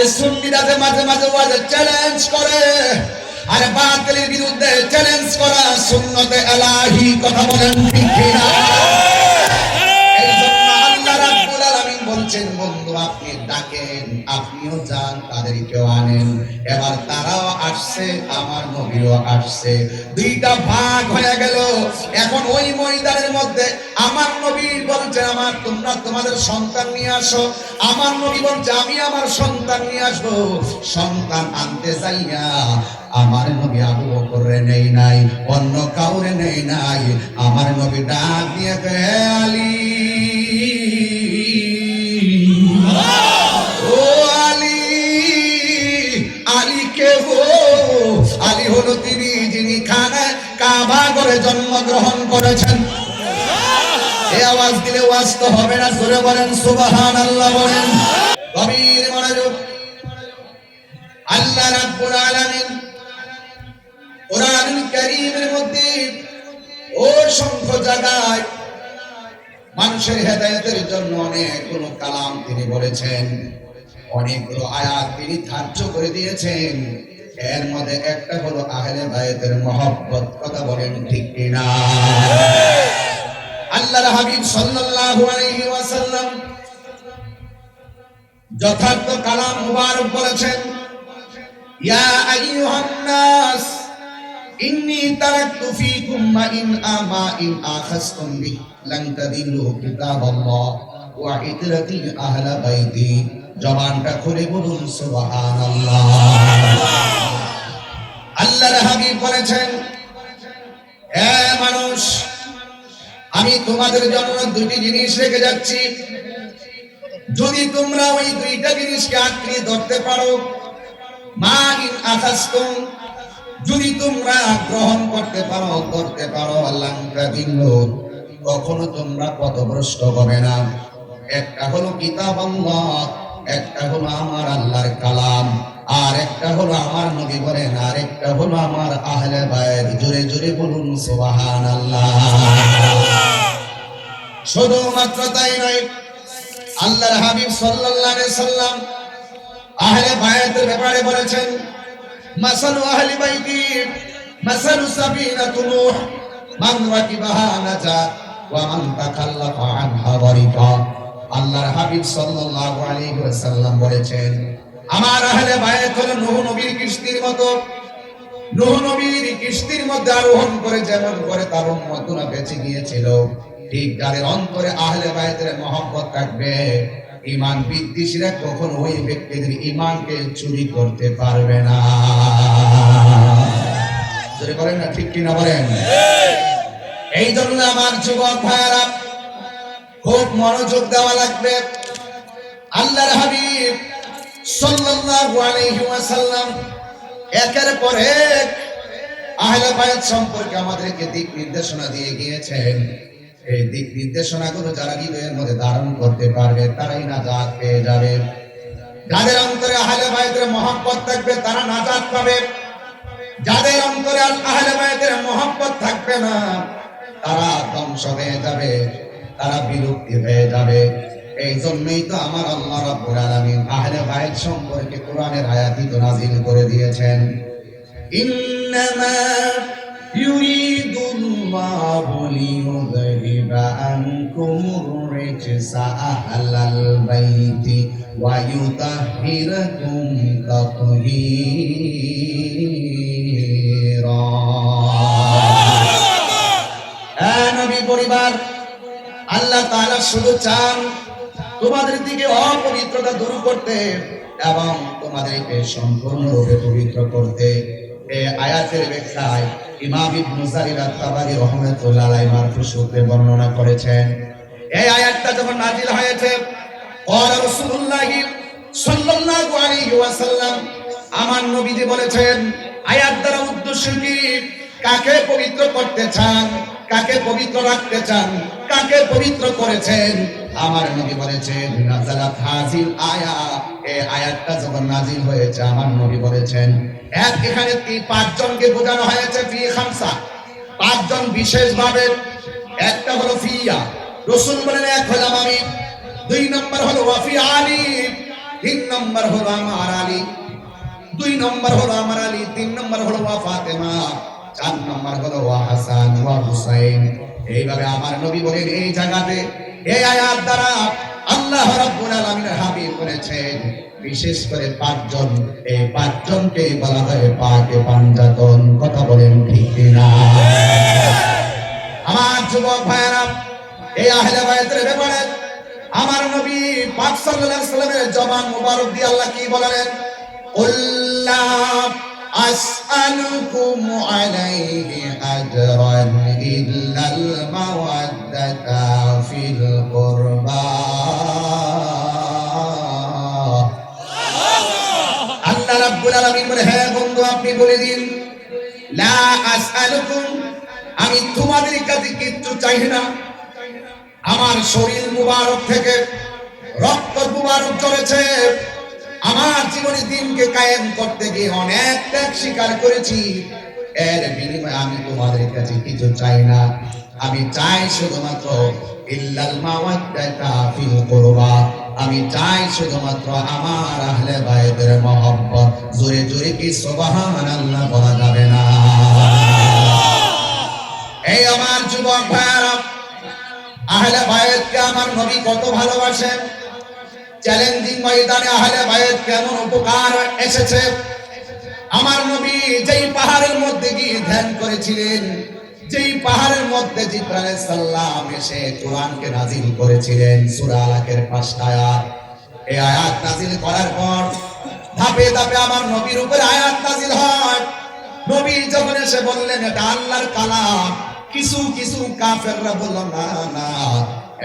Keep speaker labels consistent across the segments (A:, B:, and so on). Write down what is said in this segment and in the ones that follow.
A: আজকে সুন্নিরা যে মাঝে মাঝে ওয়াজে চ্যালেঞ্জ করে। আরে বাতিলের বিরুদ্ধে চ্যালেঞ্জ করা সুন্নতে এলাহি, কথা বলেন ঠিক কিনা? বলছেন বন্ধু, আপনি ডাকেন, আপনিও যান, তাদেরকেও আনেন। এবার তারাও আসছে, আমার নবীও আসছে। দুইটা ভাগ হয়ে গেল। এখন ওই ময়দানের মধ্যে আমার নবী বলছে, আমার তোমরা তোমাদের সন্তান নিয়ে আসো। আমার নবী বলছে, আমি আমার সন্তান নিয়ে আসব। সন্তান আনতে চাইয়া আমার নবী আবু বকরে নেই নাই, অন্য কাউরে নেই নাই। আমার নবী ডাক দিয়ে আলী। করে জন্মগ্রহণ করেছেন। এই আওয়াজ দিলে ওয়াজ তো হবে না, জোরে বলেন সুবাহান আল্লাহ বলেন। গভীর মনোযোগ। আল্লাহ রাব্বুল আলামিন কোরআনুল কারীমের মধ্যে অসংখ্য জায়গায় মানুষের হেদায়েতের জন্য অনেকগুলো কালাম তিনি বলেছেন, অনেকগুলো আয়াত তিনি ধার্য করে দিয়েছেন। এর মধ্যে একটা হলো আহলে বায়াতের মহব্বত, কথা বলেন ঠিক কিনা? আল্লাহর হাবিব সাল্লাল্লাহু আলাইহি ওয়াসাল্লাম যথার্থ কালাম মুবারক বলেছেন, ইয়া আইয়ুহান নাস ইন্নী তারাকতু ফীকুম মা ইন আমা ইন আখাসতুম বি লান তাদিল্লু কিতাবাল্লাহ ওয়া ইতরাতি আহলা বাইতি। জবানটা করে বলুন, সুবহানাল্লাহ। আল্লাহর হাবিব বলেছেন মানুষ, আমি তোমাদের জন্য দুটি জিনিস রেখে যাচ্ছি। যদি তোমরা ওই দুইটা জিনিসকে আঁকড়ে ধরতে পারো মা ইন আখাসতুম যদি তোমরা গ্রহণ করতে পারো করতে পারো, আল্লাহ কখনো তোমরা পথভ্রষ্ট হবে না। একটা হলো কিতাব আল্লাহ একটা হলো আমার আল্লাহর কালাম, আর একটা হলো আমার নবী বলেন, আর একটা হলো আমার আহলে বাইর জোরে জোরে বলুন সুবহান আল্লাহ শুধুমাত্র তাই নয়, আল্লাহর হাবিব সাল্লাল্লাহু আলাইহি সাল্লাম আহলে বায়াতের ব্যাপারে বলেছেন, মাসালু আহলি বাইতি, মাসালু সাবিনাতু নূহ, মান রাকিবাহা নাজা, ওয়া মান তাকাল্লাফা আনহা গরিকা আল্লাহর হাবিব সাল্লাল্লাহু আলাইহি ওয়াসাল্লাম বলেছেন আমার আহলে বায়াত হলো নূহ নবীর কিস্তির মতো। নূহ নবীর কিস্তির মধ্যে আরোহণ করে যেমন করে তার উম্মতরা বেঁচে গিয়েছিল ঠিক যাদের অন্তরে আহলে বায়াতের মহব্বত থাকবে। ইমান বিদ্বেষীরা কখনো ওই ব্যক্তিদের ইমানকে চুরি করতে পারবে না। বলেন না ঠিক কিনা বলেন? এই জন্য আমার যুবক ভাইয়ারা খুব মনোযোগ দেওয়া লাগবে। আল্লাহর হাবিব সাল্লাল্লাহু আলাইহি ওয়াসাল্লাম একের পর এক আহলে বায়াত সম্পর্কে আমাদেরকে দিক নির্দেশনা দিয়ে গিয়েছেন। এই দিক নির্দেশনাগুলো যারা হৃদয়ের মধ্যে ধারণ করতে পারবে, তারাই নাজাত পেয়ে যাবে। যাদের অন্তরে আহলে বায়াতের মহব্বত থাকবে, তারা নাজাত পাবে। যাদের অন্তরে আহলে বায়াতের মহব্বত থাকবে না, তারা ধ্বংস হয়ে যাবে। তারা বিলুপ্তি হয়ে যাবে এই জন্যই তো আমার আল্লাহ রাব্বুল আলামিন আহলে বায়াত সম্পর্কে কোরআনের আয়াতই তো নাযিল করে দিয়েছেন ইন্নামা يريد الله ليذهب عنكم الرجس أهل البيت ويطهركم تطهيرا হ্যাঁ নবী পরিবার আল্লাহ তাআলা শুধু চান তোমাদের দিকে অপবিত্রতা দূর করতে এবং তোমাদেরকে সম্পূর্ণরূপে পবিত্র করতে। এ আয়াতের ব্যাখ্যায় ইমাম ইবনু জারির আত-তাবারি রাহমাতুল্লাহ মারফু সূত্রে বর্ণনা করেছেন। এই আয়াতটা যখন নাজিল হয়েছে, ক্বালা রাসূলুল্লাহি সাল্লাল্লাহু আলাইহি ওয়াসাল্লাম আমার নবীজি বলেছেন, আয়াত দ্বারা উদ্দেশ্য কি? কাকে পবিত্র করতে চান? কাকে পবিত্র রাখতে চান? কাকে পবিত্র করেছেন? আমার নবী বলেছেন নাজালাত হাজিল আয়া। এই আয়াতটা যখন নাজিল হয়েছে, আমার নবী বলেছেন, এক, এখানে পাঁচজনকে বোঝানো হয়েছে? ফি খামসা। পাঁচজন বিশেষ ভাবে একটা হলো ফিয়া। রসুল বলেন, এক হলাম আমি। দুই নম্বর হলো, ওয়াফি আলী। তিন নম্বর হলো, আমার আলী। দুই নম্বর হলো, আমার আলী। তিন নম্বর হলো, ওয়া ফাতেমা। চার নম্বর হলো ওয়া হাসান ওয়া হুসাইন এইভাবে আমার নবী বলেন, এই জায়গাতে এই আয়াত দ্বারা আল্লাহ রাব্বুল আলামিনের হাবিব বলেছেন, বিশেষ করে পাঁচজন, এই পাঁচজনকে বলা হয় পাকে পাঞ্জাতন। কথা বলেন ঠিক কিনা? আমার যুবক ভাইয়েরা, এই আহলে বাইতের ব্যাপারে আমার নবী পাক সাল্লাল্লাহু আলাইহি সাল্লামের জবান মুবারক দিয়ে আল্লাহ কি বলেন? কুল্লা আসআলুকুম আলাইহি আজরান ইল্লাল মাওয়াদ্দাতা ফিল কুরবা আল্লাহ রাব্বুল আলামিন বলে হ্যাঁ বন্ধু, আপনি বলে দিন। লা আসআলুকুম, আমি তোমাদের কাছে কিচ্ছু চাই না। আমার শরীর মুবারক থেকে রক্ত মুবারক চলেছে। আমার জীবনে দিনকে কায়েম করতে গিয়ে অনেক ত্যাগ স্বীকার করেছি। এর বিনিময়ে আমি তোমাদের কাছে কিছু চাই না। আমি চাই শুধুমাত্র ইল্লাল মাওয়াদ্দাতা কুরবা। আমি চাই শুধুমাত্র আমার আহলে বাইতের মহব্বত। জোরে জোরে কি সুবহানাল্লাহ বলা যাবে না? এই আমার যুবক ভাইয়ারা, আহলে বায়াতকে আমার নবী কত ভালোবাসেন। চ্যালেঞ্জিং ময়দানে আহলে বায়াত কেমন উপকার এসেছে? আমার নবী যেই পাহাড়ের মধ্যে গিয়ে ধ্যান করেছিলেন, যেই পাহাড়ের মধ্যে জিব্রাইল সাল্লাম এসে কোরআনকে নাজিল করেছিলেন, সূরা আলাকের পাঁচটা আয়াত। এই আয়াত নাজিল করার পর ধাপে ধাপে আমার নবীর উপরে আয়াত নাজিল হয়। নবী যখন এসে বললেন, এটা আল্লাহর কালাম। কিছু কিছু কাফেররা বলল, না না,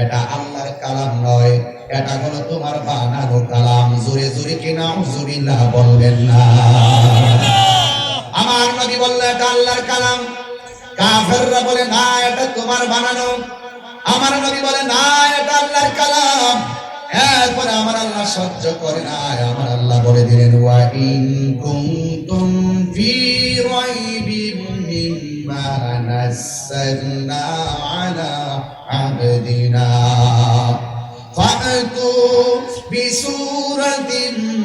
A: এটা আল্লাহর কালাম নয়। এটা হলো তোমার বানানো কালাম। জোরে জোরে কি নাম জুবিল্লাহ বলবেন না। আমার নবী বলল, এটা আল্লাহর কালাম। কাফেররা বলে, না, এটা তোমার বানানো। আমার নবী বলে, না, এটা আল্লাহর কালাম। এরপরে আমার আল্লাহ সহ্য করে না আমার আল্লাহ বলে দিলেন, ওয়া ইন কুনতুম ফি রাইবিম মিম্মা নাযালনা আলা আবদিনা। فأتوا بسورة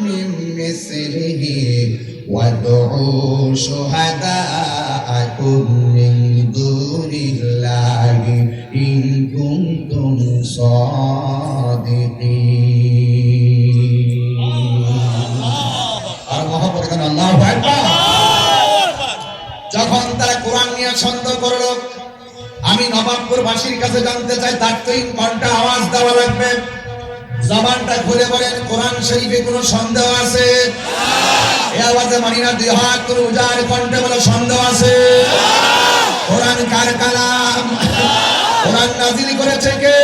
A: من مثله وادعوا شهداءكم من دون الله إن كنتم صادقين আর মহাপতি আল্লাহ যখন তারা কোরআন নিয়ে সন্দেহ করলো আমি নবাবপুর বাসীর কাছে জানতে চাই, তার তিন ঘণ্টা আওয়াজ দেওয়া লাগবে। জবানটা খুলে বলেন, কোরআন শরীফে কোনো সন্দেহ আছে? এই আওয়াজে মানি দুই হাত করে উজার কণ্ঠে বলে, সন্দেহ আছে? কোরআন কার কালাম? কোরআন নাজিল করেছে কে?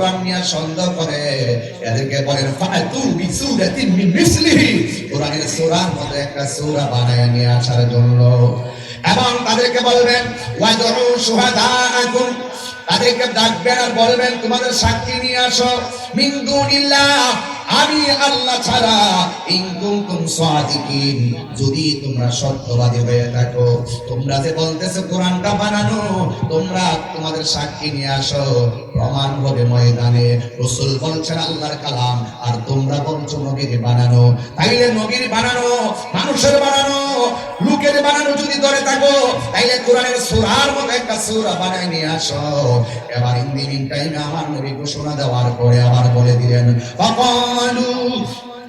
A: কোরআন সন্দেহ করে। এদেরকে বলেন ফাতু বিসুরাতিন মিন মিসলিহি। কোরআনের সূরার মধ্যে একটা সূরা বানায় নিয়ে আসার জন্য। এবং তাদেরকে বলবেন, ওয়াদউ শুহাদাআকুম। তাদেরকে ডাকবেন আর বলবেন, তোমাদের সাক্ষী নিয়ে আসো। মিন দুনিল্লাহ। আমি আল্লাহ ছাড়া ইন কুনতুম সাদিকিন। যদি তোমরা সত্যবাদী হয়ে থাকো, তোমরা যে বলতেছো কোরআনটা বানানো, তোমরা তোমাদের সাক্ষী নিয়ে আসো। প্রমাণ হবে ময়দানে। রসুল বলছেন আল্লাহর কালাম, আর তোমরা বলছো নবীর বানানো। তাইলে নবীর বানানো, মানুষের বানানো, লোকের বানানো যদি ধরে থাকো, তাইলে কোরআনের সূরার মতো একটা সূরা বানায় নিয়ে আসো। এবার ইন টাইমে আমার নবী ঘোষণা দেওয়ার পরে, আবার বলে كان فقالوا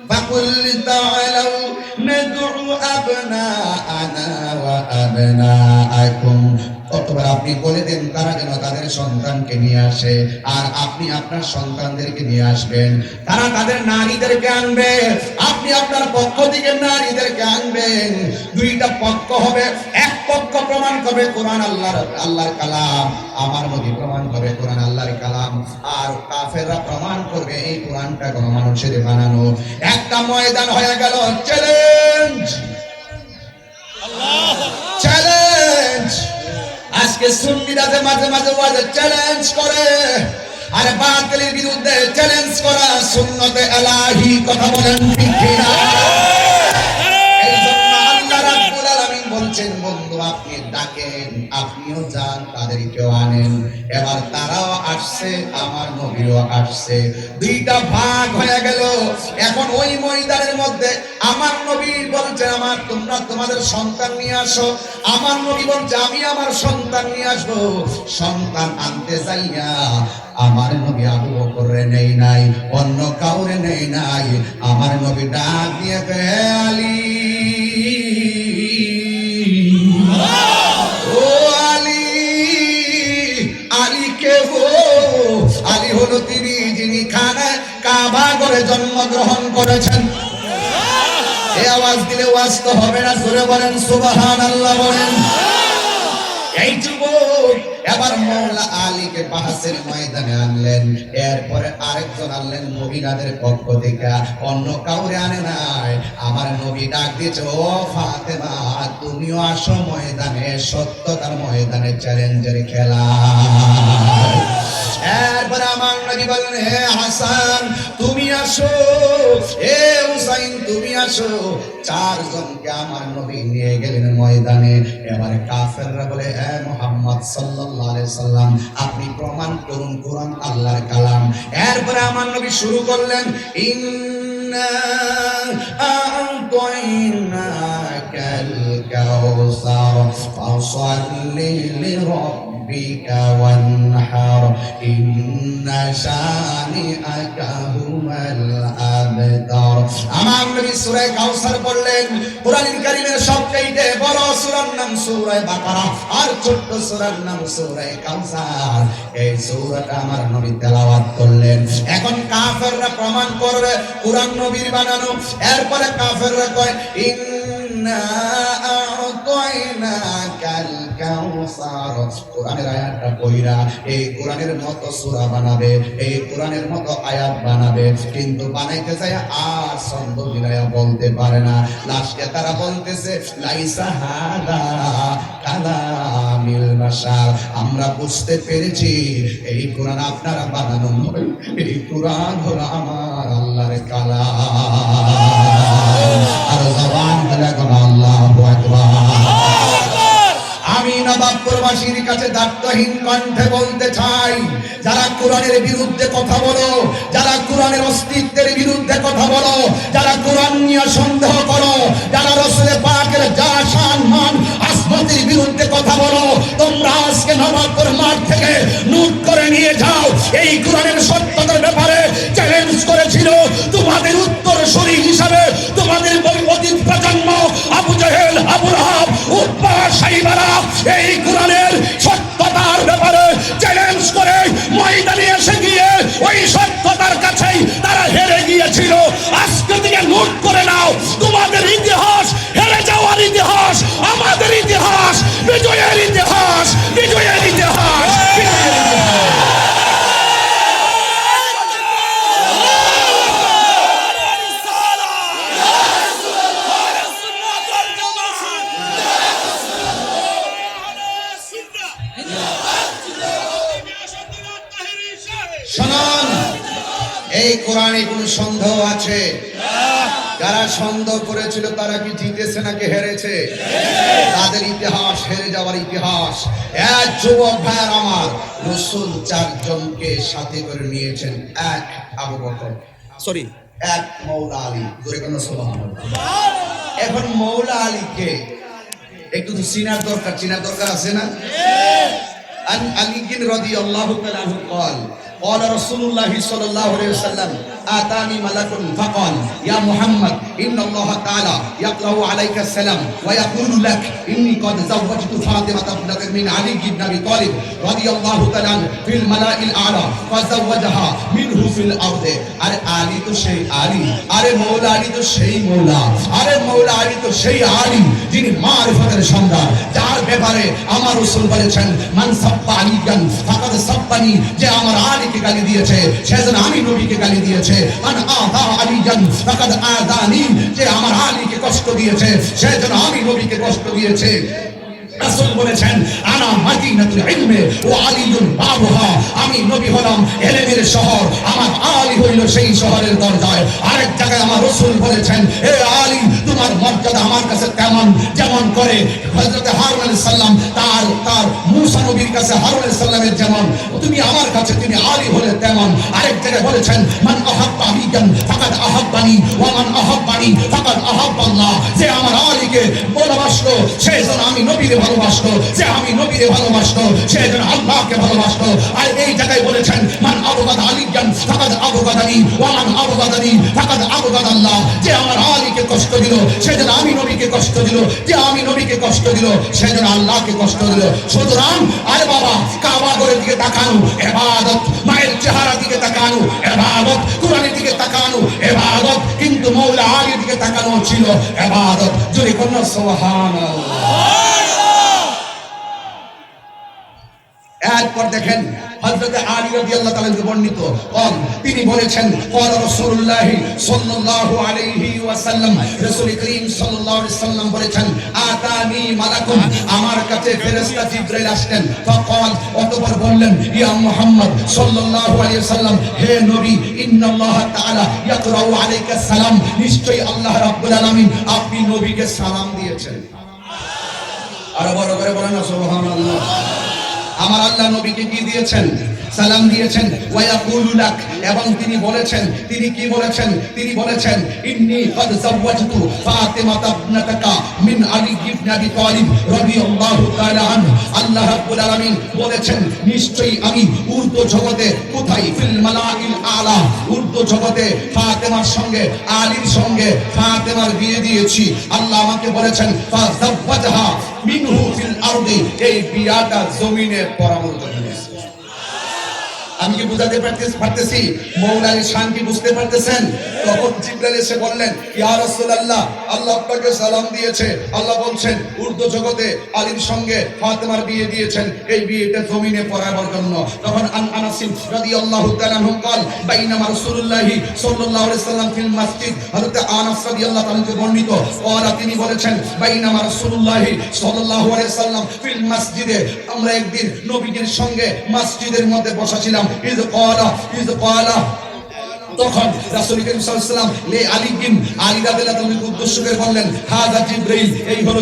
A: فقل تعالوا ندعو أبناءنا وأبناءكم অথবা আপনি বলে দেন তারা যেন তাদের সন্তানকে নিয়ে আসে আর আপনি আপনার সন্তানদেরকে নিয়ে আসবেন। তারা তাদের নারীদেরকে আনবে আপনি আপনার পক্ষ থেকে নারীদেরকে আনবেন। দুইটা পক্ষ হবে এক পক্ষ প্রমাণ করবে কোরআন আল্লাহর আল্লাহর কালাম। আমার নবী প্রমাণ করবে কোরআন আল্লাহর কালাম। আর কাফেররা প্রমাণ করবে এই কোরআনটা কোনো মানুষের বানানো। একটা ময়দান হয়ে গেল চ্যালেঞ্জ চ্যালেঞ্জ আজকে সুন্নিরাতে মাঝে মাঝে ওয়াজে চ্যালেঞ্জ করে। আরে বাতিলের বিরুদ্ধে চ্যালেঞ্জ করা সুন্নতে এলাহি, কথা বলেন ঠিক কিনা? বলছেন, বন্ধু, আপনি ডাকেন, আপনিও যান, তাদেরকেও আনেন। এবার তারাও আসছে, আমার নবীও আসছে। দুইটা ভাগ হয়ে গেল। এখন ওই ময়দানের মধ্যে আমার নবী বলছে আমার তোমরা তোমাদের সন্তান নিয়ে আসো। আমার নবী বলছে আমি আমার সন্তান নিয়ে আসব। সন্তান আনতে যাইয়া আমার নবী আবু বকরে নেই নাই, অন্য কাউরে নেই নাই। আমার নবী ডাক দিয়ে আলী। হলো তিনি যিনি করে জন্মগ্রহণ করেছেন। এই আওয়াজ দিলে ওয়াজ তো হবে না, জোরে বলেন সুবাহান আল্লাহ বলেন। এই যুবক এবার মৌলা আলীকে বাহাসের ময়দানে আনলেন, এরপরে আরেকজন আনলেন মহিলাদের পক্ষ থেকে। অন্য কাউরে আনে নাই। আমার নবী ডাক দিয়েছে, ও ফাতেমা, তুমিও আসো ময়দানে, সত্যতার ময়দানে চ্যালেঞ্জের খেলা। এরপরে আমার হে হাসান, তুমি আসো। হে হুসাইন, তুমি আসো। চারজনকে আমার নবী নিয়ে গেলেন ময়দানে। এবারে কাফেররা বলে মোহাম্মদ সাল্লাল্লাহু আলাইহি সাল্লাম আপনি প্রমাণ করুন কোরআন আল্লাহর কালাম। এরপরে আমার নবী শুরু করলেন, ইন্না আ'তাইনাকাল কাউসার, ফাসাল্লি ربك وانحر إن شانئك هو الأبتر আমার নবী সূরা কাউসার পড়লেন কোরআনুল কারীমের সবচেয়ে বড় সূরার নাম সূরা বাকারা আর ছোট্ট সূরার নাম সূরা কাউসার এই সূরাটা আমার নবী তেলাওয়াত করলেন এখন কাফেররা প্রমাণ করবে কোরআন নবীর বানানো এরপরে কাফেররা কয় ইন্না কোরআনের আয়াতটা কইরা এই কোরআনের মতো বানাবে, এই কোরআনের মতো আয়াত বানাবে, কিন্তু বানাইতে যায় আর বলতে পারে না। লাস্টে তারা বলতেছে, লাইসা হাদা কালামিল আমরা বুঝতে পেরেছি, এই কোরআন আপনারা বানানো এই কোরআন হলো আমার আল্লাহর কালাম। আর জবান আল্লাহু আকবার। নিয়ে সন্দেহ বিরুদ্ধে কথা বলো, তোমরা আজকে নবাবপুর মাঠ থেকে লুট করে নিয়ে যাও, এই কোরআনের উৎপা সাইবারা এই কোরআনের এই কোরআনে কোন সন্দেহ আছে? যারা সন্দেহ করেছিল তারা কি জিতেছে নাকি হেরেছে? তাদের ইতিহাস হেরে যাওয়ার ইতিহাস। এক যুবক ভাইয়ার আমার রসুল চারজনকে সাথে করে নিয়েছেন। এক আবু বকর
B: সরি
A: এক মৌলা আলী। জোরে কেন। এখন মৌলা আলীকে একটু তো চিনার দরকার। চিনার দরকার আছে না? আলী বিন রাদিয়াল্লাহু তাআলা আনহু قال قال رسول الله صلى الله عليه وسلم آتاني ملك فقال يا محمد إن الله تعالى يقرأ عليك السلام ويقول لك إني قد زوجت فاطمة ابنة من علي بن أبي طالب رضي الله تعالى عنه في الملأ الأعلى فزوجها منه في الأرض আরে আলী তো সেই আলী আরে মৌলা আলী তো সেই মৌলা আরে মৌলা আলী তো সেই আলী যিনি মারিফতের সম্রাট যার ব্যাপারে আমার রাসূল বলেছেন মান সাব্বা আলিয়ান ফাকাদ সাব্বানি যে আমার আলীকে গালি দিয়েছে সে যেন আমি নবীকে গালি দিয়েছে মান আদা আলিয়ান ফাকাদ আদানি যে আমার আলীকে কষ্ট দিয়েছে সে যেন আমি নবীকে কষ্ট দিয়েছে রাসূল বলেছেন, আনা মাদিনাতুল ইলমে ওয়া আলিয়ুন বাবুহা। আমি নবী হলাম ইলমের শহর, আমার আলী হইল সেই শহরের দরজায়। আরেক জায়গায় আমার রাসূল বলেছেন, এ আলী, তোমার মর্যাদা আমার কাছে তেমন যেমন করে হযরত হারুন আলাইহিস সালাম, তার তার মূসা নবীর কাছে হারুন আলাইহিস সালামের যেমন, তুমি আমার কাছে, তুমি আলী হলে তেমন। আরেক জায়গায় বলেছেন, মান আহাব্বা আলিয়ান ফাকাদ আহাব্বানি ওয়া মান আহাব্বানি, ফাকাদ আহাব্বাল্লাহ। যে আমার আলীকে ভালোবাসলো সে আমি নবীরে ভালোবাসলো যে আমি নবীরে ভালোবাসলো সে যেন আল্লাহকে ভালোবাসলো আর এই জায়গায় বলেছেন, মান আবগাদ আলিয়ান, ফাকাদ আবগাদানি ওয়া মান আবগাদানি ফাকাদ আবগাদ আল্লাহ যে আমার আলীকে কষ্ট দিল, সে যেন আমি নবীকে কষ্ট দিল, যে আমি নবীকে কষ্ট দিল, সে যেন আল্লাহকে কষ্ট দিল। সুতরাং, আরে বাবা, কাবা ঘরের দিকে তাকানো, এবাদত, মায়ের চেহারা দিকে তাকানো, এবাদত, কোরআনের দিকে তাকানো, এবাদত, কিন্তু মৌলা আলীর দিকে তাকানো ছিল এবাদত। যদি কন্যা, সুবহানাল্লাহ। এরপর দেখেন হযরত আলী রাদিয়াল্লাহু তাআলা বর্ণিত, কল, তিনি বলেছেন রাসূলুল্লাহ সাল্লাল্লাহু আলাইহি ওয়াসাল্লাম, রাসূল করিম সাল্লাল্লাহু আলাইহি সাল্লাম বলেছেন, আতানি মালাকুম আমার কাছে ফেরেশতা আসলেন। অতঃপর বললেন, ইয়া মুহাম্মদ সাল্লাল্লাহু আলাইহি সাল্লাম হে নবী, ইন্নাল্লাহ তাআলা ইয়াকরাউ আলাইকা সালাম, নিশ্চয়ই আল্লাহ রাব্বুল আলামিন আপনি নবীকে সালাম দিয়েছেন। আর বড় করে বলেন সুবহানাল্লাহ। আমার আল্লাহ নবীকে কি দিয়েছেন? সালাম দিয়েছেন। এবং তিনি বলেছেন, তিনি কি বলেছেন? তিনি বলেছেন, ইন্নী কদ যাওয়াজতু ফাতিমা ইবনাতাকা মিন আলী ইবনে আবি তালিব রাদিয়াল্লাহু তাআলা আল্লাহ রাব্বুল আলামিন বলেছেন, নিশ্চয়ই আমি জগতে কোথায়? ফিল মালাইল আলা। জগতে সঙ্গে, আলীর সঙ্গে বিয়ে দিয়েছি। আল্লাহ আমাকে বলেছেন মিনহু ফিল আরদি। এই বিয়াটা জমিনের পরামর্শ। আমি কি বুঝাতে পারতেছি পারতেছি মৌলালী শান কি বুঝতে পারতেছেন তখন জিব্রাইল এসে বললেন ইয়া রাসূলুল্লাহ আল্লাহ আপনাকে সালাম দিয়েছে আল্লাহ বলছেন উর্দু জগতে আলীর সঙ্গে ফাতেমার বিয়ে দিয়েছেন এই বিয়েটা জমিনে পড়াবার জন্য তখন আন আনাসিম রাদিয়াল্লাহু তাআলা আনহু قال বাইনামা রাসূলুল্লাহ সাল্লাল্লাহু আলাইহি সাল্লাম ফিল মসজিদ হযরত আনাস রাদিয়াল্লাহু তাআলা থেকে বর্ণিত قال তিনি বলেছেন বাইনামা রাসূলুল্লাহ সাল্লাল্লাহু আলাইহি সাল্লাম ফিল মসজিদে আমরা একদিন নবীজির সঙ্গে মসজিদের মধ্যে বসা ছিলাম ইজ ক্বালা ইজ ক্বালা তখন করিম সাল্লাম লে আলী আলী বললেন এই হলো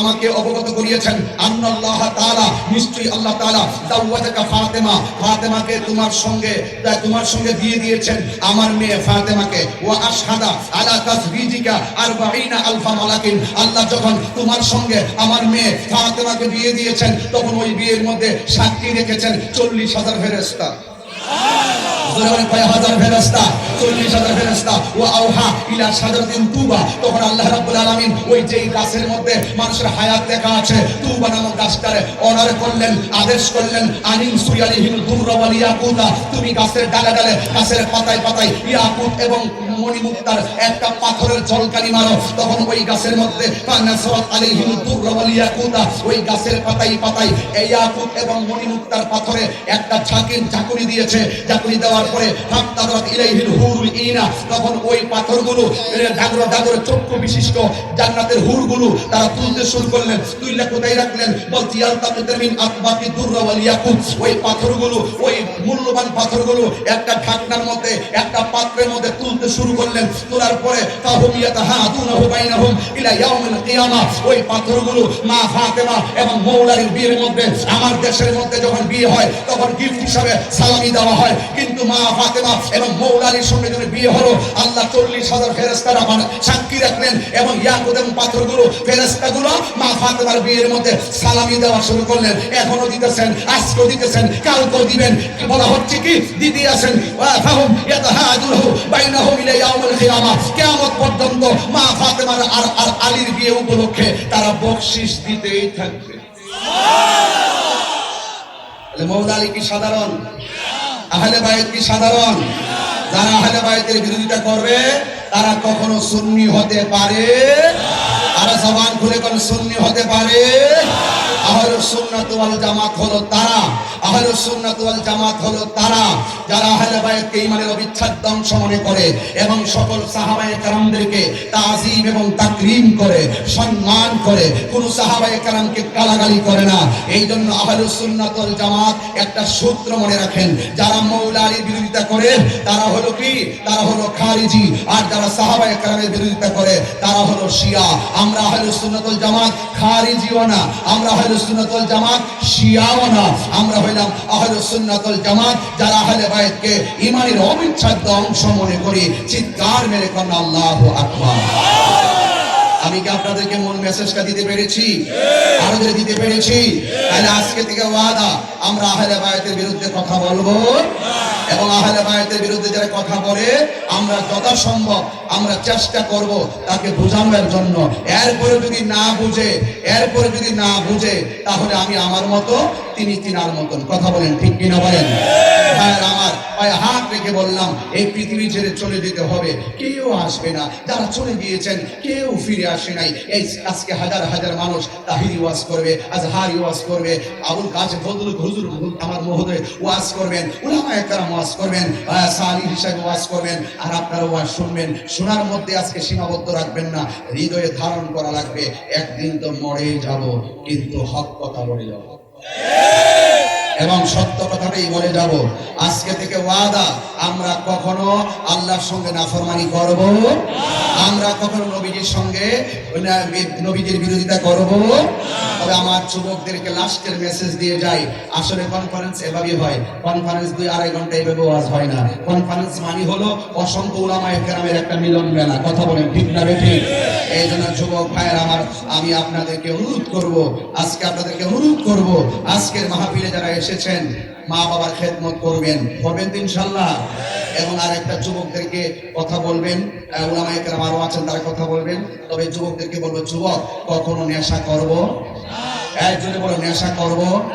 A: আমাকে অবগত করিয়েছেন তাআলা, নিশ্চয়ই আল্লাহ তাআলা দাওয়াতাকা ফাতেমা, ফাতেমাকে তোমার সঙ্গে তোমার সঙ্গে দিয়ে দিয়েছেন। আমার মেয়ে ফাতেমাকে, ওয়া আশহাদা আলা তাসবিজিকা 40 আলফা মালাকিন। আল্লাহ যখন তোমার সঙ্গে আমার মেয়ে ফাতেমাকে বিয়ে দিয়েছেন, তখন ওই বিয়ের মধ্যে সাক্ষী রেখেছেন, চল্লিশ হাজার ফেরেশতা। জোরে কয় তুমি গাছের ডালে ডালে, গাছের পাতায় পাতায় ইয়াকুত এবং মণিমুক্তার একটা পাথরের জলকানি মারো। তখন ওই গাছের মধ্যে ফানাসরাত আলাইহিল দুররা ওয়াল ইয়াকুতা। ওই গাছের পাতায় পাতায় এই ইয়াকুত এবং মণিমুক্তার পাথরে একটা ঝাঁকির ঝাঁকুনি দিয়েছে। ঝাঁকুনি দেওয়ার পরে ফাত্তাদারাত ইলাইহিল হুরুল ইনা, তখন ওই পাথরগুলো ডাগর ডাগর চক্ষু বিশিষ্ট জান্নাতের হুরগুলো তারা তুলতে শুরু করলেন। তুইলা কোথায় রাখলেন? বলছি আলতাকিত মিন আকবাকি দুররা ওয়াল ওই পাথরগুলো, ওই মূল্যবান পাথরগুলো একটা ঢাকনার মধ্যে, একটা পাত্রের মধ্যে তুলতে শুরু করলেন। তোলার পরে তাহুম ইয়াতাহাদুনাহু বাইনাহুম ইলা ইয়াউমিল কিয়ামা। ওই পাথরগুলো মা ফাতেমা এবং মৌলারির বিয়ের মধ্যে, আমার দেশের মধ্যে যখন বিয়ে হয়, তখন গিফট হিসাবে সালামি দেওয়া হয়। কিন্তু মা ফাতেমা এবং মৌলা আলীর সঙ্গে যখন বিয়ে হলো। আল্লাহ চল্লিশ হাজার ফেরেস্তার আমার সাক্ষী রাখলেন এবং ইয়াকুত এবং পাথরগুলো ফেরেস্তাগুলো মা ফাতেমার বিয়ের মধ্যে সালামি দেওয়া শুরু করলেন। এখনও দিতেছেন, আজকেও দিতেছেন, কালকেও দিবেন। বলা হচ্ছে কি? দিদি আছেন। আলীর বিয়ে উপলক্ষে তারা বকশিশ দিতেই থাকবে। তাহলে আলী কি সাধারণ? আহলে বাইত কি সাধারণ? যারা আহলে বাইতের বিরোধিতা করবে, তারা কখনো সুন্নি হতে পারে। আর জবান খুলে কোনো সুন্নি হতে পারে মনে করে না। এই জন্য আহলে জামাত একটা সূত্র মনে রাখেন, যারা মৌলা আলীর বিরোধিতা করে, তারা হলো কি? তারা হলো খারিজি, আর যারা সাহাবায়ে কেরামের বিরোধিতা করে, তারা হলো শিয়া। আমরা আহলে জামাত খারিজিও না, আমরা সুন্নাত জামাত শিয়াও না। আমরা হইলাম আহলে সুন্নাত জামাত, যারা আহলে বাইতকে ইমানের অবিচ্ছেদ্য অংশ মনে করি। চিৎকার মেরে কোন আল্লাহু আকবার। আমি কি আপনাদেরকে মূল মেসেজটা দিতে পেরেছি? আরও যদি দিতে পেরেছি, তাহলে আজকে থেকে ওয়াদা, আমরা আহলে বাইতের বিরুদ্ধে কথা বলব। এবং আহলে বায়াতের বিরুদ্ধে যারা কথা বলে, আমরা যথাসম্ভব আমরা চেষ্টা করব তাকে বোঝানোর জন্য। এরপরে যদি না বুঝে, এরপরে যদি না বুঝে, তাহলে আমি আমার মতো, তিনি তিনার মতন। কথা বলেন ঠিক কিনা বলেন? হ্যাঁ আমার হাত রেখে বললাম, এই পৃথিবী ছেড়ে চলে যেতে হবে। কেউ আসবে না। যারা চলে গিয়েছেন, কেউ ফিরে আসে নাই। এই আজকে হাজার হাজার মানুষ তাহিরি ওয়াজ করবে, আজহারি ওয়াজ করবে। আবুল কাছে ফজল হুজুর আমার মহোদয় ওয়াজ করবেন উলামা একরাম ওয়াজ করবেন সালি হিসাবে ওয়াজ করবেন। আর আপনারা ওয়াজ শুনবেন। শোনার মধ্যে আজকে সীমাবদ্ধ রাখবেন না। হৃদয়ে ধারণ করা লাগবে, একদিন তো মরেই যাব, কিন্তু হক কথা বলে যাব। এবং সত্য কথাটাই বলে যাব। আজকে থেকে ওয়াদা আমরা কখনো আল্লাহর সঙ্গে নাফরমানি করব আমরা কখনো নবীজির সঙ্গে নবীজির বিরোধিতা করব? তবে আমার যুবকদেরকে লাস্টের মেসেজ দিয়ে যাই। আসলে কনফারেন্স এভাবেই হয়। কনফারেন্স দুই আড়াই ঘণ্টা এভাবে ওয়াজ হয় না। কনফারেন্স মানে হলো অসংখ্য উলামায়ে কেরামের একটা মিলন মেলা। কথা বলেন ঠিক না বেঠিক এই জন্য যুবক ভাইয়ের আমার, আমি আপনাদেরকে অনুরোধ করব, আজকে আপনাদেরকে অনুরোধ করব, আজকের মাহফিলে যারা এসেছেন মা বাবার খেদমত করবেন। করবেন ইনশাল্লাহ এবং আর একটা যুবকদেরকে কথা বলবেন। আহ, উলামায়ে কেরাম আরও আছেন তারা কথা বলবেন। তবে যুবকদেরকে বলব যুবক কখনো নেশা করব একজনে বলো নেশা করব।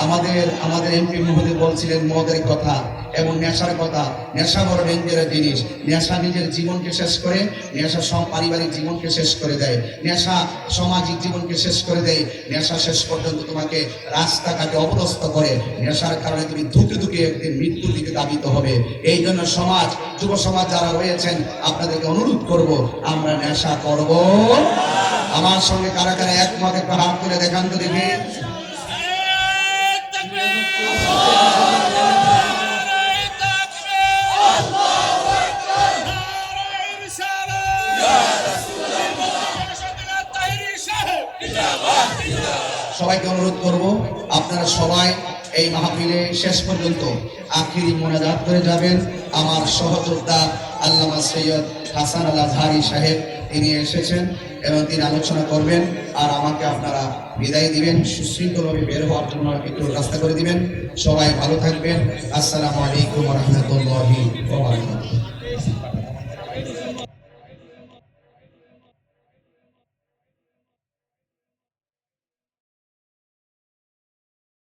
A: আমাদের আমাদের এমপি মহোদয় বলছিলেন, মদের কথা। এবং নেশার কথা, নেশা বড় ডেঞ্জারের জিনিস। নেশা নিজের জীবনকে শেষ করে, নেশা সব পারিবারিক জীবনকে শেষ করে দেয়। নেশা সামাজিক জীবনকে শেষ করে দেয়। নেশা শেষ পর্যন্ত তোমাকে রাস্তাঘাটে অবদস্ত করে। নেশার কারণে তুমি ধুকে ধুকে একদিন মৃত্যুর দিকে দাবিত হবে। এই জন্য সমাজ, যুব সমাজ যারা রয়েছেন, আপনাদেরকে অনুরোধ করব, আমরা নেশা করব। আমার সঙ্গে কারা কারা একমত একটা হাত তুলে দেখান তো দেখি। সবাইকে অনুরোধ করব, আপনারা সবাই এই মাহফিলে শেষ পর্যন্ত আখিরি মোনাজাত করে যাবেন। আমার সহযোদ্ধা আল্লামা সৈয়দ হাসান আল আজহারি সাহেব, তিনি এসেছেন। এবং তিনি আলোচনা করবেন আর আমাকে আপনারা বিদায় দিবেন, সুশৃঙ্খলভাবে বের হওয়ার জন্য একটু রাস্তা করে দিবেন। সবাই ভালো থাকবেন। আসসালামু আলাইকুম রহমতুল্লাহি